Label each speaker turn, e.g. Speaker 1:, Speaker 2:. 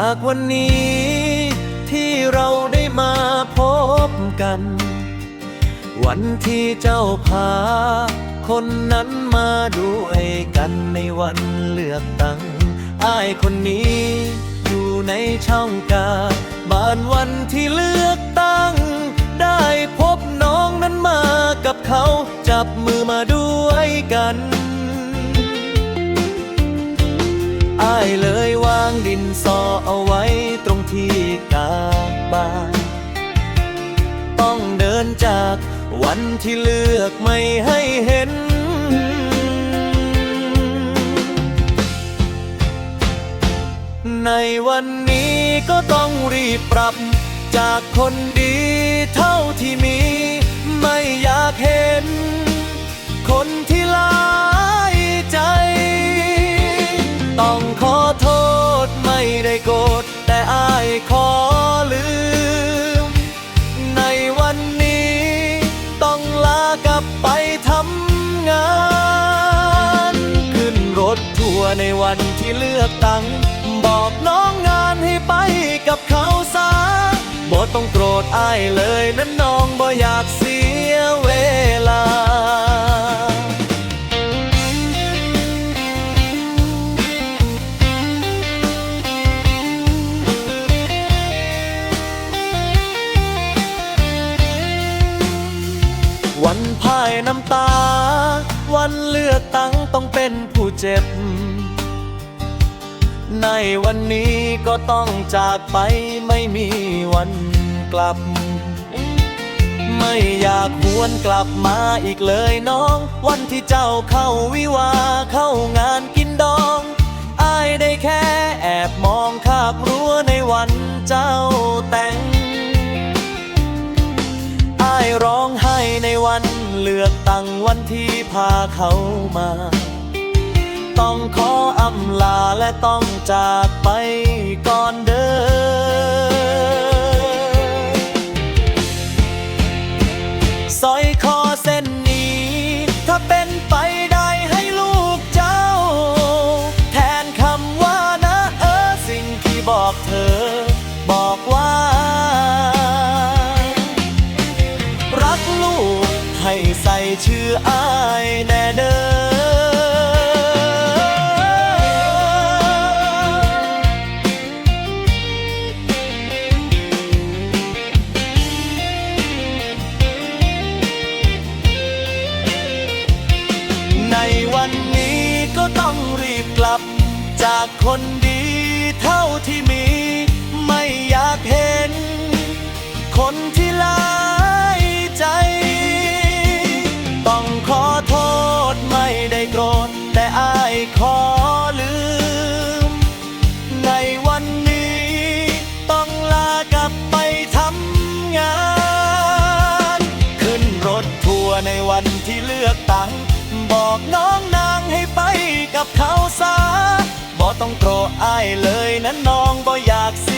Speaker 1: จากวันนี้ที่เราได้มาพบกัน วันที่เจ้าพา คนนั้นมาด้วยกันในวันเลือกตั้งอ้ายคนนี้อยู่ในช่องกาบ้านวันที่เลือกตั้ง ได้พบน้องนั้นมากับเขาจับมือมาด้วยกันอ้ายเลยวางดินสอา ต้องเดินจากวันที่เลือกไม่ให้เห็น ในวันนี้ก็ต้องรีบปรับ จากคนดีเท่าที่มี ไม่อยากเห็น คนที่ลา ในวันที่เลือกตั้ง บอกน้องงานให้ไปกับเขาซะบ่ต้องโกรธอายเลยนั้นน้องบ่อยากเสียเวลาวันพ่ายน้ำตา วันเลือกตั้ง ต้องเป็นผู้เจ็บ ในวันนี้ก็ต้องจากไปไม่มีวันกลับ ไม่อยากหวนกลับมาอีกเลยน้อง วันที่เจ้าเข้าวิวาเข้างานกิน เลือกตั้งวันที่พาเขามา ต้องขออำลาและต้องจากไปก่อนเดินสอยค ให้ใส่ชื่ออายแน่เด้อในวันนี้ก็ต้องรีบกลับ จากคนดีเท่าที่มี ไม่อยากเห็น คนที่ลา ลือกตั้ง บอกน้องนางให้ไปกับเขาซะบ่ต้องโกรธอายเลยนะน้องบ่อยากสิ